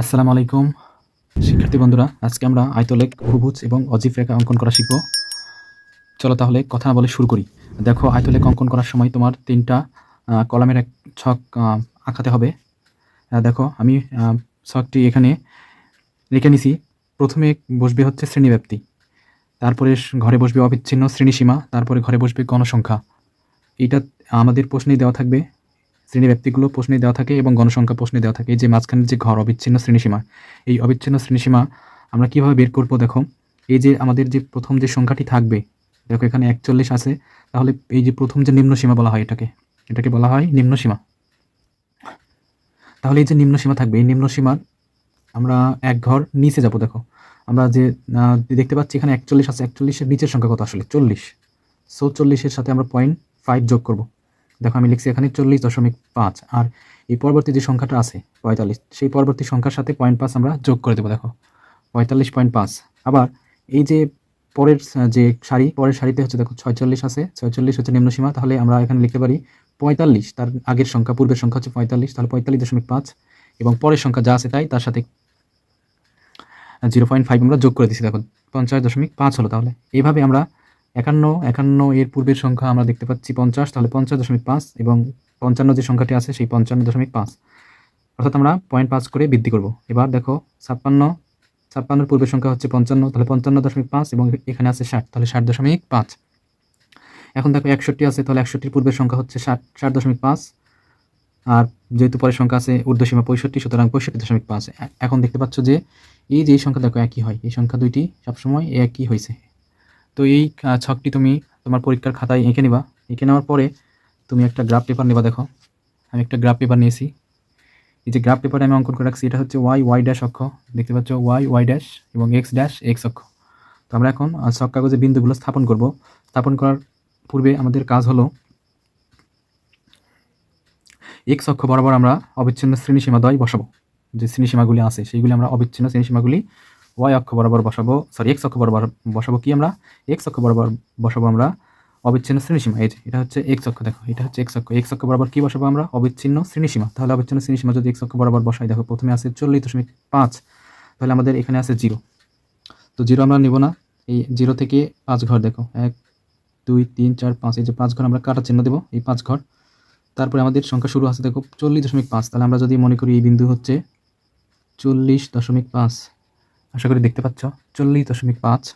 আসসালামু আলাইকুম। শিক্ষার্থী বন্ধুরা, আজকে আমরা আয়তলেখ বহুভুজ এবং অজিব রেখা অঙ্কন করা শিখব। চলো তাহলে কথা বলে শুরু করি। দেখো, আয়তলেখ অঙ্কন করার সময় তোমার তিনটা কলামের এক ছক আঁকাতে হবে। দেখো, আমি ছকটি এখানে রেখে নিছি। প্রথমে বসবে হচ্ছে শ্রেণীব্যাপ্তি। তারপরে ঘরে বসবে অবিচ্ছিন্ন শ্রেণীসীমা। তারপরে ঘরে বসবে গণসংখ্যা। এটা আমাদের প্রশ্নেই দেওয়া থাকবে। শ্রেণি ব্যক্তিগুলো প্রশ্নে দেওয়া থাকে এবং গণসংখ্যা প্রশ্নে দেওয়া থাকে। যে মাঝখানে যে ঘর, অবিচ্ছিন্ন শ্রেণীসীমা, এই অবিচ্ছিন্ন শ্রেণীসীমা আমরা কীভাবে বের করব দেখো? এই যে আমাদের যে প্রথম যে সংখ্যাটি থাকবে, দেখো এখানে একচল্লিশ আছে, তাহলে এই যে প্রথম যে নিম্ন সীমা বলা হয় এটাকে এটাকে বলা হয় নিম্ন সীমা। তাহলে এই যে নিম্ন সীমা থাকবে, এই নিম্ন সীমার আমরা এক ঘর নিচে যাব দেখো। আমরা যে দেখতে পাচ্ছি এখানে একচল্লিশ আছে, একচল্লিশের নিচের সংখ্যা কত আসলে? চল্লিশ। সো চল্লিশের সাথে আমরা পয়েন্ট ফাইভ যোগ করব। দেখো, আমি লিখছি এখানে চল্লিশ দশমিক পাঁচ, আর এই পরবর্তী যে সংখ্যাটা আছে, পঁয়তাল্লিশ, সেই পরবর্তী সংখ্যার সাথে পয়েন্ট পাঁচ আমরা যোগ করে দেবো, দেখো, পঁয়তাল্লিশ পয়েন্ট পাঁচ। আবার এই যে পরের যে সারি, পরের সারিতে হচ্ছে, দেখো, ছয়চল্লিশ আছে, ছয়চল্লিশ হচ্ছে নিম্নসীমা, তাহলে আমরা এখানে লিখতে পারি পঁয়তাল্লিশ, তার আগের সংখ্যা, পূর্বের সংখ্যা হচ্ছে পঁয়তাল্লিশ, তাহলে পঁয়তাল্লিশ দশমিক পাঁচ, এবং পরের সংখ্যা যা আছে তাই, তার সাথে জিরো পয়েন্ট ফাইভ আমরা যোগ করে দিচ্ছি দেখো, পঞ্চাশ দশমিক পাঁচ হলো, তাহলে। এইভাবে আমরা একান্ন একান্ন এর পূর্বের সংখ্যা আমরা দেখতে পাচ্ছি পঞ্চাশ, তাহলে পঞ্চাশ দশমিক পাঁচ এবং পঞ্চান্ন যে সংখ্যাটি আছে সেই পঞ্চান্ন দশমিক পাঁচ। অর্থাৎ আমরা পয়েন্ট পাঁচ করে বৃদ্ধি করব। এবার দেখো, ছাপ্পান্ন, ছাপ্পান্নর পূর্বের সংখ্যা হচ্ছে পঞ্চান্ন, তাহলে পঞ্চান্ন দশমিক পাঁচ এবং এখানে আছে ষাট, তাহলে ষাট দশমিক পাঁচ। এখন দেখো একষট্টি আছে, তাহলে একষট্টির পূর্বের সংখ্যা হচ্ছে ষাট ষাট দশমিক পাঁচ। আর যেহেতু পরের সংখ্যা আছে ঊর্ধ্বসীমা পঁয়ষট্টি, সুতরাং পঁয়ষট্টি দশমিক পাঁচ। এখন দেখতে পাচ্ছ যে এই যে সংখ্যা দেখো একই হয়, এই সংখ্যা দুইটি সবসময় একই হয়েছে। তো এই ছকটি তুমি তোমার পরীক্ষার খাতায় এঁকে নিবা। এঁকে নেওয়ার পরে তুমি একটা গ্রাফ পেপার নেবা, দেখো। আমি একটা গ্রাফ পেপার নিয়েছি। এই যে গ্রাফ পেপারে আমি অঙ্কন করে রাখছি, এটা হচ্ছে ওয়াই ওয়াই ড্যাশ অক্ষ। দেখতে পাচ্ছ ওয়াই ওয়াই ড্যাশ এবং এক্স ড্যাশ এক্স অক্ষ। তো আমরা এখন ছক কাগজে বিন্দুগুলো স্থাপন করব। স্থাপন করার পূর্বে আমাদের কাজ হলো এক্স অক্ষ বরাবর আমরা অবিচ্ছিন্ন শ্রেণীসীমা দয় বসাবো। যে শ্রেণীসীমাগুলি আছে, সেইগুলি আমরা অবিচ্ছিন্ন শ্রেণীসীমাগুলি ওয়াই অক্ষ বরাবর বসাবো সরি এক্স অক্ষ বরাবর বসাবো কি আমরা? এক্স অক্ষ বরাবর বসাবো আমরা অবিচ্ছিন্ন শ্রেণীসীমা। এই এটা হচ্ছে এক্স অক্ষ, দেখো, এটা হচ্ছে এক্স অক্ষ। এক্স অক্ষ বরাবর কি বসাবো আমরা? অবিচ্ছিন্ন শ্রেণীসীমা। তাহলে অবিচ্ছিন্ন শ্রেণীসীমা যদি এক্স অক্ষ বরাবর বসাই, দেখো, প্রথমে আছে চল্লিশ দশমিক পাঁচ, তাহলে আমাদের এখানে আছে জিরো। তো জিরো আমরা নেব না। এই জিরো থেকে পাঁচ ঘর, দেখো, এক, দুই, তিন, চার, পাঁচ, এই যে পাঁচ ঘর আমরা কাটা চিহ্ন দেবো, এই পাঁচ ঘর। তারপরে আমাদের সংখ্যা শুরু আছে, দেখো, চল্লিশ দশমিক পাঁচ। তাহলে আমরা যদি মনে করি এই বিন্দু হচ্ছে চল্লিশ দশমিক পাঁচ আশা করি দেখতে পাচ্ছ, চল্লিশ দশমিক পাঁচ।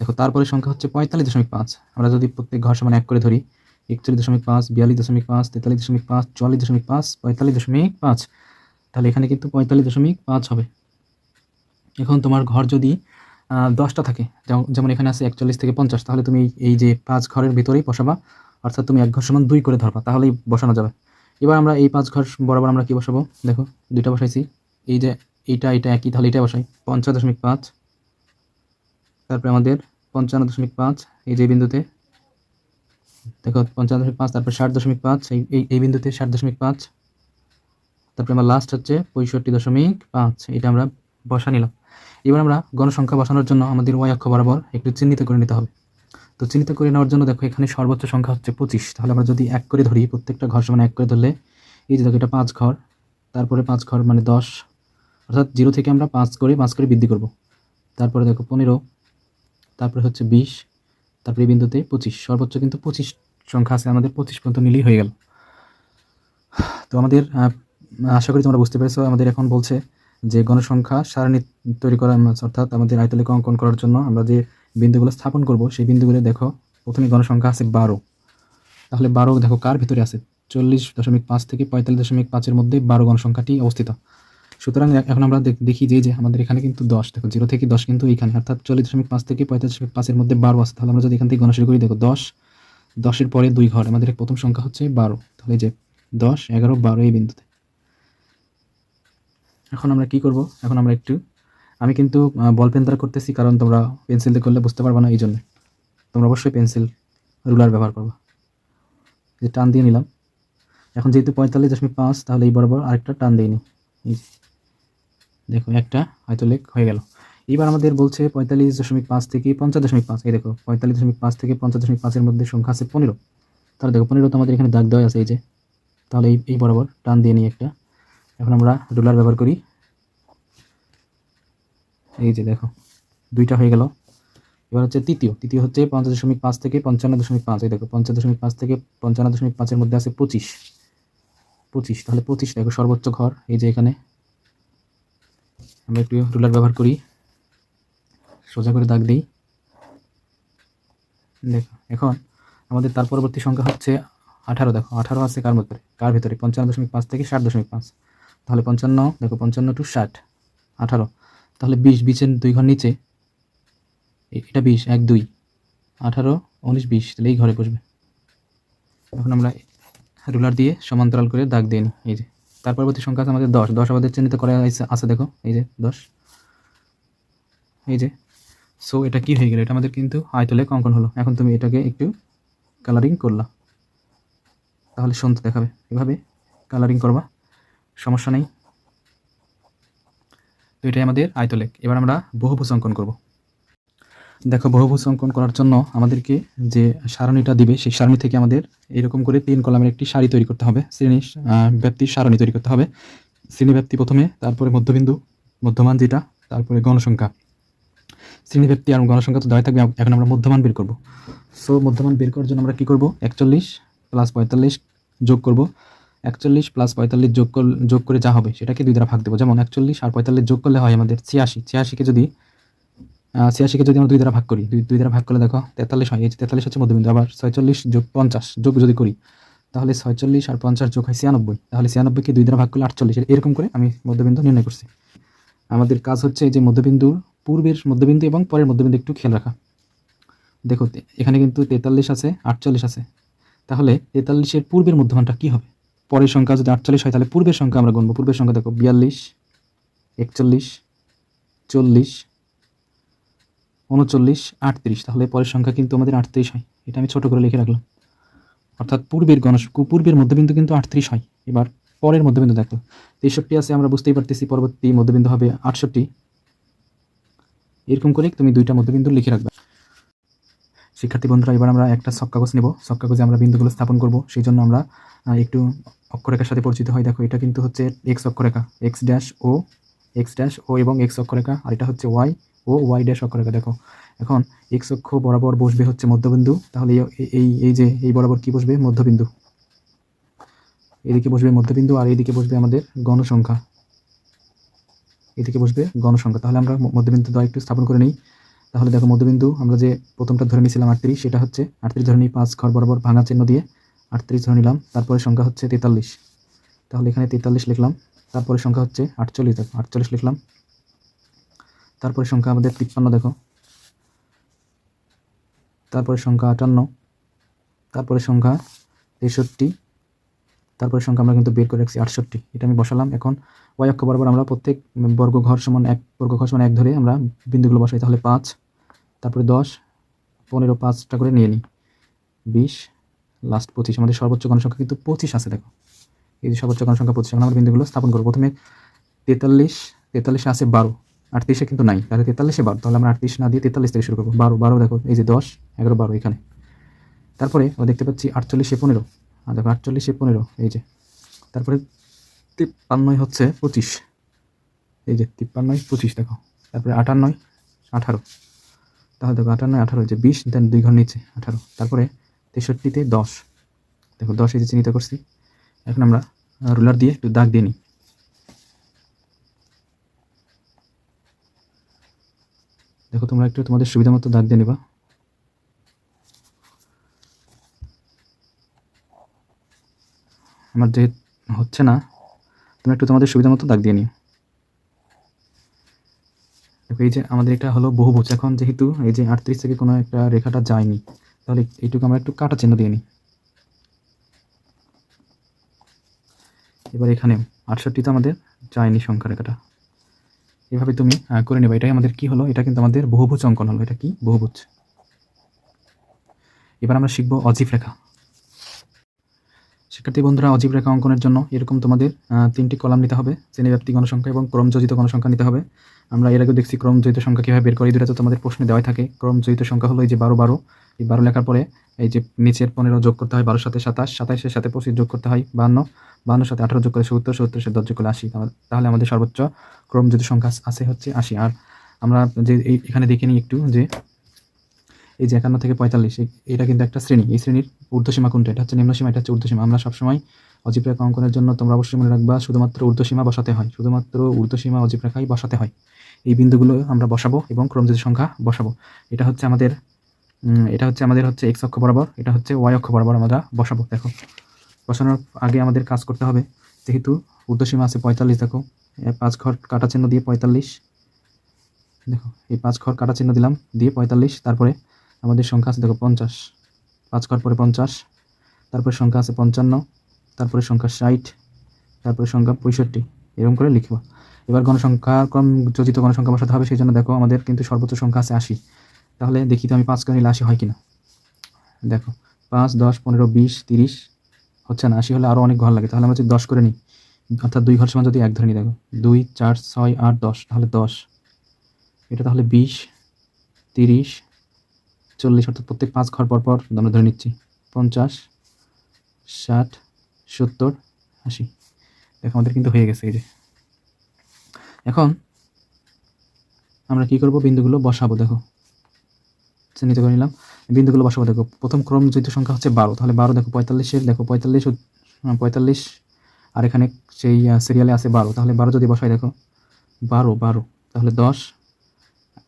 দেখো, তারপরে সংখ্যা হচ্ছে পঁয়তাল্লিশ দশমিক পাঁচ। আমরা যদি প্রত্যেক ঘর সমান এক করে ধরি, একচল্লিশ দশমিক পাঁচ, বিয়াল্লিশ দশমিক পাঁচ, তেতাল্লিশ দশমিক পাঁচ চুয়াল্লিশ দশমিক পাঁচ, পঁয়তাল্লিশ দশমিক পাঁচ। তাহলে এখানে কিন্তু পঁয়তাল্লিশ দশমিক পাঁচ হবে। এখন তোমার ঘর যদি দশটা থাকে, যেমন- এখানে আছে একচল্লিশ থেকে পঞ্চাশ, তাহলে তুমি এই যে পাঁচ ঘরের ভিতরেই বসাবা, অর্থাৎ তুমি এক ঘর সমান দুই করে ধরবা, তাহলেই বসানো যাবে। এবার আমরা এই পাঁচ ঘর বরাবর আমরা কি বসাবো? দেখো, দুইটা বসাইছি। এই যে এইটা এটা একই, তাহলে এটা বসাই। পঞ্চাশ দশমিক পাঁচ। তারপরে আমাদের পঞ্চান্ন দশমিক পাঁচ, এই যে বিন্দুতে। দেখো, পঞ্চান্ন দশমিক পাঁচ, তারপর ষাট দশমিক পাঁচ, এই- এই বিন্দুতে ষাট দশমিক পাঁচ। তারপরে আমার লাস্ট হচ্ছে পঁয়ষট্টি দশমিক পাঁচ, এটা আমরা বসা নিলাম। এবার আমরা গণসংখ্যা বসানোর জন্য আমাদের ওয়াই অক্ষ বরাবর একটু চিহ্নিত করে নিতে হবে। তো চিহ্নিত করে নেওয়ার জন্য দেখো, এখানে সর্বোচ্চ সংখ্যা হচ্ছে পঁচিশ। তাহলে আমরা যদি এক করে ধরি, প্রত্যেকটা ঘর সমান এক করে ধরলে, এই যে দেখো, এটা পাঁচ ঘর। তারপরে পাঁচ ঘর মানে দশ। অর্থাৎ জিরো থেকে আমরা পাঁচ করে পাঁচ করে বৃদ্ধি করব। তারপরে দেখো পনেরো, তারপরে হচ্ছে বিশ, তারপরে বিন্দুতে পঁচিশ। সর্বোচ্চ কিন্তু পঁচিশ সংখ্যা আছে, আমাদের পঁচিশ পর্যন্ত নিলেই হয়ে গেল। তো আমাদের আশা করি তোমরা বুঝতে পেরেছ, আমাদের এখন বলছে যে গণসংখ্যা, সারণী তৈরি করা, অর্থাৎ আমাদের আয়তলিক অঙ্কন করার জন্য আমরা যে বিন্দুগুলো স্থাপন করব, সেই বিন্দুগুলো দেখো, প্রথমে গণসংখ্যা আছে বারো। তাহলে বারো দেখো কার ভিতরে আছে? চল্লিশ দশমিক পাঁচ থেকে পঁয়তাল্লিশ দশমিক পাঁচের মধ্যে বারো গণসংখ্যাটি অবস্থিত। সুতরাং এখন আমরা দেখি যে যে আমাদের এখানে কিন্তু দশ, দেখো জিরো থেকে দশ কিন্তু এইখানে, অর্থাৎ চল্লিশ দশমিক পাঁচ থেকে পঁয়তাল্লিশ দশমিক পাঁচের মধ্যে বারো আছে। তাহলে আমরা যদি এখান থেকে গণনা শুরু করি, দেখো দশ, দশের পরে দুই ঘর, আমাদের প্রথম সংখ্যা হচ্ছে বারো। তাহলে যে দশ, এগারো, বারো এই বিন্দুতে। এখন আমরা কি করব? এখন আমরা একটু, আমি কিন্তু বল পেন দ্বারা করতেছি, কারণ তোমরা পেন্সিল দিয়ে করলে বুঝতে পারবে না এই জন্য তোমরা অবশ্যই পেন্সিল রুলার ব্যবহার করবে। যে টান দিয়ে নিলাম। এখন যেহেতু পঁয়তাল্লিশ দশমিক পাঁচ, তাহলে এই বরাবর আরেকটা টান দিয়ে নিই। দেখো একটা হয়তো লেখ হয়ে গেল। এবার আমাদের বলছে পঁয়তাল্লিশ দশমিক পাঁচ থেকে পঞ্চাশ দশমিক পাঁচ। এই দেখো, পঁয়তাল্লিশ দশমিক পাঁচ থেকে পঞ্চাশ দশমিক পাঁচের মধ্যে সংখ্যা আছে পনেরো। তাহলে দেখো, পনেরো তো আমাদের এখানে দাগ দেওয়া আছে, এই যে। তাহলে এই এই বরাবর টান দিয়ে নিই একটা। এখন আমরা রুলার ব্যবহার করি। এই যে দেখো, দুইটা হয়ে গেল। এবার হচ্ছে তৃতীয়। তৃতীয় হচ্ছে পঞ্চাশ দশমিক পাঁচ থেকে পঞ্চান্ন দশমিক পাঁচ। এই দেখো, পঞ্চাশ দশমিক পাঁচ থেকে পঞ্চান্ন দশমিক পাঁচের মধ্যে আছে পঁচিশ। পঁচিশ, তাহলে পঁচিশ দেখো, সর্বোচ্চ ঘর। এই যে এখানে আমরা একটু রুলার ব্যবহার করি। সোজা করে দাগ দিই। দেখো, এখন আমাদের তার পরবর্তী সংখ্যা হচ্ছে আঠারো। দেখো, আঠারো আছে কার মধ্যে? কার ভিতরে? পঞ্চান্ন দশমিক পাঁচ থেকে ষাট দশমিক পাঁচ। তাহলে পঞ্চান্ন, দেখো, পঞ্চান্ন টু ষাট, আঠারো। তাহলে বিশ, বিশের দুই ঘর নিচে এটা বিশ, এক, দুই। আঠারো, উনিশ, বিশ, তাহলে এই ঘরে বসবে। এখন আমরা রুলার দিয়ে সমান্তরাল করে দাগ দিয়ে নিই, এই যে। তার পরবর্তী সংখ্যা আছে আমাদের দশ। দশ আমাদের চিহ্নিত করা আছে দেখো, এই যে দশ। এই যে সো এটা কি হয়ে গেল? এটা আমাদের কিন্তু আয়তলেখ অঙ্কন হলো। এখন তুমি এটাকে একটু কালারিং করলা। তাহলে সুন্দর দেখাবে। এভাবে কালারিং করবা, সমস্যা নেই। তো এটাই আমাদের আয়তলেখ। এবার আমরা বহুভুজ অঙ্কন করব। দেখো বহুভুজ অঙ্কন করার জন্য আমাদেরকে যে সারণীটা দিবে, সেই সারণী থেকে আমাদের এরকম করে তিন কলামের একটি সারি তৈরি করতে হবে। শ্রেণি ব্যাপ্তির সারণী তৈরি করতে হবে। শ্রেণি ব্যাপ্তি প্রথমে, তারপরে মধ্যবিন্দু, মধ্যমান যেটা, তারপরে গণসংখ্যা। শ্রেণি ব্যাপ্তি আর গণসংখ্যা তো দেওয়াই থাকবে, এখন আমরা মধ্যমান বের করব। সো মধ্যমান বের করার জন্য আমরা কী করব? একচল্লিশ প্লাস পঁয়তাল্লিশ যোগ করব। একচল্লিশ প্লাস পঁয়তাল্লিশ যোগ যোগ করে যা হবে, সেটাকে দুই দ্বারা ভাগ দেবো। যেমন একচল্লিশ আর পঁয়তাল্লিশ যোগ করলে হয় আমাদের ছিয়াশি। ছিয়াশিকে যদি ছিয়াশিকে যদি আমরা দুই দ্বারা ভাগ করি, দুই দুই দ্বারা ভাগ করলে দেখো তেতাল্লিশ হয়, এই তেতাল্লিশ হচ্ছে মধ্যবিন্দু, আবার ছয়চল্লিশ যোগ পঞ্চাশ, যোগ যদি করি, তাহলে ছয়চল্লিশ আর পঞ্চাশ যোগ হয় ছিয়ানব্বই, তাহলে ছিয়ানব্বইকে দুই দ্বারা ভাগ করলে আটচল্লিশ এরকম করে আমি মধ্যবিন্দু নির্ণয় করছি। আমাদের কাজ হচ্ছে এই যে মধ্যবিন্দুর পূর্বের মধ্যবিন্দু এবং পরের মধ্যবিন্দু একটু খেয়াল রাখা। দেখো এখানে কিন্তু তেতাল্লিশ আছে, আটচল্লিশ আছে, তাহলে তেতাল্লিশের পূর্বের মধ্যমানটা কী হবে? পরের সংখ্যা যদি আটচল্লিশ হয়, তাহলে পূর্বের সংখ্যা আমরা গুনবো, পূর্বের সংখ্যা দেখো বিয়াল্লিশ, একচল্লিশ, চল্লিশ উনচল্লিশ, আটত্রিশ। তাহলে পরের সংখ্যা কিন্তু আমাদের আটত্রিশ হয়। এটা আমি ছোট করে লিখে রাখলাম। অর্থাৎ পূর্বের গণস, পূর্বের মধ্যবিন্দু কিন্তু আটত্রিশ হয়। এবার পরের মধ্যবিন্দু দেখো। তেষট্টি আছে, আমরা বুঝতেই পারতেছি পরবর্তী মধ্যবিন্দু হবে আটষট্টি। এরকম করে তুমি দুইটা মধ্যবিন্দু লিখে রাখবে। শিক্ষার্থী বন্ধুরা, এবার আমরা একটা সব কাগজ নেব। সব কাগজে আমরা বিন্দুগুলো স্থাপন করব। সেই জন্য আমরা একটু অক্ষরেখার সাথে পরিচিত হয়। দেখো, এটা কিন্তু হচ্ছে এক্স অক্ষরেখা। এক্স ড্যাশ ও এক্স ড্যাশ ও এবং এক্স অক্ষরেখা। আর এটা হচ্ছে ওয়াই ও ওয়াই ড্যাশ অক্ষরেখা দেখো। এখন এক্স অক্ষ বরাবর বসবে হচ্ছে মধ্যবিন্দু, তাহলে এই- এই যে, এই বরাবর কি বসবে? মধ্যবিন্দু। এদিকে বসবে মধ্যবিন্দু আর এইদিকে বসবে আমাদের গণসংখ্যা। এদিকে বসবে গণসংখ্যা। তাহলে আমরা মধ্যবিন্দু দ্বয় একটু স্থাপন করে নিই। তাহলে দেখো মধ্যবিন্দু, আমরা যে প্রথমটা ধরে নিয়েছিলাম আটত্রিশ, সেটা হচ্ছে আটত্রিশ ধরে নিই পাঁচ ঘর বরাবর ভাঙা চিহ্ন দিয়ে আটত্রিশ ধরে নিলাম। তারপরে সংখ্যা হচ্ছে তেতাল্লিশ। তাহলে এখানে তেতাল্লিশ লিখলাম। তারপরে সংখ্যা হচ্ছে আটচল্লিশ, দেখো, আটচল্লিশ লিখলাম। তারপরে সংখ্যা আমাদের তিপ্পান্ন, দেখো। তারপরে সংখ্যা আটান্ন, তারপরে সংখ্যা তেষট্টি, তারপরে সংখ্যা আমরা কিন্তু বের করে রাখছি আটষট্টি। এটা আমি বসালাম। এখন ওয়াই অক্ষ বরাবর আমরা প্রত্যেক বর্গ ঘর সমান এক, বর্গ ঘর সমান এক ধরে আমরা বিন্দুগুলো বসাই। তাহলে পাঁচ, তারপরে দশ, পনেরো পাঁচটা করে নিয়ে নিই। বিশ লাস্ট পঁচিশ। আমাদের সর্বোচ্চ গণসংখ্যা কিন্তু পঁচিশ আছে, দেখো। এই যে সর্বোচ্চ গণসংখ্যা পঁচিশ আমরা বিন্দুগুলো স্থাপন করব। প্রথমে তেতাল্লিশ, তেতাল্লিশে আছে বারো। আটত্রিশে কিন্তু নাই, তাহলে তেতাল্লিশে বারো, তাহলে আমরা আটত্রিশ না দিয়ে তেতাল্লিশ থেকে শুরু করব। বারো বারো দেখো, এই যে দশ, এগারো, বারো এখানে। তারপরে আমরা দেখতে পাচ্ছি আটচল্লিশে পনেরো। আর দেখো আটচল্লিশে পনেরো, এই যে। তারপরে তিপ্পান্নয় হচ্ছে পঁচিশ। এই যে তিপ্পান্নয়, পঁচিশ দেখো। তারপরে আটান্নয়, আঠারো। তাহলে দেখো আটান্নয়, আঠারো যে বিশ দেন দুই ঘর নিচে, আঠারো। তারপরে তেষট্টিতে দশ। দেখো দশ এই যে চিহ্নিত করছি। এখন আমরা রুলার দিয়ে একটু দাগ দিয়ে নিই। দেখো, তোমরা একটু তোমাদের সুবিধা মতো দাগ দিয়ে নিবা। আমার যে হচ্ছে না, তোমরা একটু তোমাদের সুবিধা মতো দাগ দিয়ে নিও। দেখো, এই যে আমাদের এটা হলো বহুভুজ। এখন যেহেতু এই যে আটত্রিশ থেকে কোনো একটা রেখাটা যায়নি, তাহলে এইটুকু আমরা একটু কাটা চিহ্ন দিয়ে নিই। এবার এখানে আটষট্টি তো আমাদের যায়নি সংখ্যা রেখাটা। এভাবে তুমি করে নেবে। এটাই আমাদের কি হলো? এটা কিন্তু আমাদের বহুভুজ অঙ্কন হলো। এটা কি? বহুভুজ। এবার আমরা শিখব অজীব রেখা। শিক্ষার্থী বন্ধুরা, অজীব রেখা অঙ্কনের জন্য এরকম তোমাদের তিনটি কলাম নিতে হবে। শ্রেণীব্যাপ্তি গণসংখ্যা এবং ক্রমযোজিত গণসংখ্যা নিতে হবে। আমরা এর আগে দেখছি ক্রমযোজিত সংখ্যা কীভাবে বের করি। দুটো তো তোমাদের প্রশ্নে দেওয়াই থাকে। ক্রমযোজিত সংখ্যা হলো এই যে বারো বারো। এই বারো লেখার পরে এই যে নিচের পনেরো যোগ করতে হয় বারোর সাথে সাতাশ সাতাশের সাথে পঁচিশ যোগ করতে হয় বান্ন, বান্নর সাথে আঠারো যোগ করে সত্তর সত্তর সাথে দশ যোগ করে আশি। তাহলে- আমাদের সর্বোচ্চ ক্রমযোজিত সংখ্যা আছে হচ্ছে আশি। আর আমরা যে এই- এখানে দেখে নিই একটু যে এই যে একান্ন থেকে পঁয়তাল্লিশ এটা কিন্তু একটা শ্রেণি। এই শ্রেণির ঊর্ধ্বসীমা কোনটা? এটা হচ্ছে নিম্নসীমা, এটা হচ্ছে ঊর্ধ্বসীমা। আমরা সবসময় অজীব রেখা অঙ্কনের জন্য তোমরা অবশ্যই মনে রাখবা, শুধুমাত্র ঊর্ধ্বসীমা বসাতে হয়। শুধুমাত্র ঊর্ধ্বসীমা অজীব রেখাই বসাতে হয়। এই বিন্দুগুলো আমরা বসাবো এবং ক্রমজিত সংখ্যা বসাবো। এটা হচ্ছে আমাদের এটা হচ্ছে আমাদের হচ্ছে এক্স অক্ষ বরাবর, এটা হচ্ছে ওয়াই অক্ষ বরাবর আমরা বসাবো, দেখো। বসানোর আগে আমাদের কাজ করতে হবে, যেহেতু ঊর্ধ্বসীমা আছে পঁয়তাল্লিশ, দেখো। পাঁচ ঘর কাটা চিহ্ন দিয়ে পঁয়তাল্লিশ, দেখো, এই পাঁচ ঘর কাটা চিহ্ন দিলাম, দিয়ে পঁয়তাল্লিশ, তারপরে আমাদের সংখ্যা আছে, দেখো, পঞ্চাশ। পাঁচ ঘর পরে পঞ্চাশ, তারপরে সংখ্যা আছে পঞ্চান্ন, তারপরে সংখ্যা ষাট, তারপরে সংখ্যা পঁয়ষট্টি, এরকম করে লিখব। এবার গণসংখ্যা ক্রম যোজিত গণসংখ্যা বসাতে হবে, সেই জন্য দেখো আমাদের কিন্তু সর্বোচ্চ সংখ্যা আছে আশি। তাহলে দেখি তো আমি পাঁচ করে আশি হয় কিনা। দেখো, পাঁচ, দশ, পনেরো, বিশ, তিরিশ হচ্ছে না, আশি হলে আরও অনেক ঘর লাগে, তাহলে আমরা যদি দশ করে নিই, অর্থাৎ দুই ঘর সমান যদি এক ধরে নিই, দেখো, দুই, চার, ছয়, আট, দশ, তাহলে দশ। এটা তাহলে বিশ, তিরিশ, চল্লিশ, অর্থাৎ প্রত্যেক পাঁচ ঘর পর পর আমরা ধরে নিচ্ছি, পঞ্চাশ, ষাট, সত্তর, আশি। দেখো, আমাদের কিন্তু হয়ে গেছে এই যে। এখন আমরা কি করব? বিন্দুগুলো বসাবো, দেখো। চিহ্নিত করে নিলাম। বিন্দুগুলো বসাবো। দেখো, প্রথম ক্রম যুক্ত সংখ্যা হচ্ছে বারো। তাহলে বারো, দেখো পঁয়তাল্লিশের দেখো, পঁয়তাল্লিশ পঁয়তাল্লিশ। আর এখানে সেই সিরিয়ালে আছে বারো। তাহলে বারো যদি বসাই, দেখো, বারো বারো। তাহলে দশ।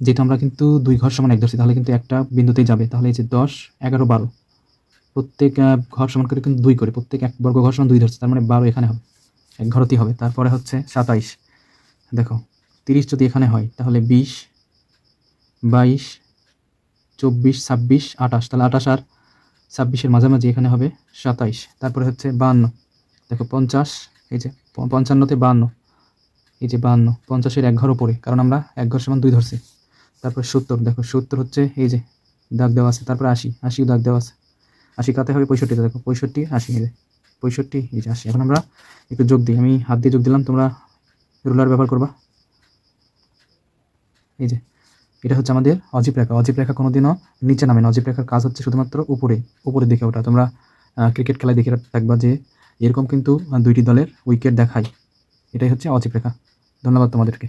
যেহেতু আমরা কিন্তু দুই ঘর সমান এক ধরছি, তাহলে কিন্তু একটা বিন্দুতেই যাবে। তাহলে এই যে দশ, এগারো, বারো। প্রত্যেক ঘর সমান করে কিন্তু দুই করে। প্রত্যেক এক বর্গ ঘর সমান দুই ধরছে, তার মানে বারো এখানে হবে। এক ঘরতেই হবে। তারপরে হচ্ছে সাতাইশ। দেখো, তিরিশ যদি এখানে হয়, তাহলে বিশ, বাইশ চব্বিশ, ছাব্বিশ, আঠাশ। তাহলে আঠাশ আর ছাব্বিশের মাঝামাঝি এখানে হবে সাতাইশ। তারপরে হচ্ছে বাহান্ন। দেখো পঞ্চাশ, এই যে পঞ্চান্নতে বাহান্ন। এই যে বাহান্ন, পঞ্চাশের এক ঘর ওপরে, কারণ আমরা এক ঘর সমান দুই ধরছি। তারপরে সত্তর, দেখো সত্তর হচ্ছে এই যে দাগ দেওয়া আছে, তারপরে আশি, আশিও দাগ দেওয়া আছে। আশি কাতে হবে পঁয়ষট্টিতে, দেখো পঁয়ষট্টি, আশি এই যে পঁয়ষট্টি, এই যে আশি। এখন আমরা একটু যোগ দিই। আমি হাত দিয়ে যোগ দিলাম, তোমরা রুলার ব্যবহার করবা। এই যে এটা হচ্ছে আমাদের অজীব রেখা। অজীব রেখা কোনোদিনও নিচে নামে না। অজীব রেখার কাজ হচ্ছে শুধুমাত্র উপরে উপরে দেখে ওটা তোমরা ক্রিকেট খেলায় দেখে থাকবা যে এরকম কিন্তু দুইটি দলের উইকেট দেখায়। এটাই হচ্ছে অজীব রেখা। ধন্যবাদ তোমাদেরকে।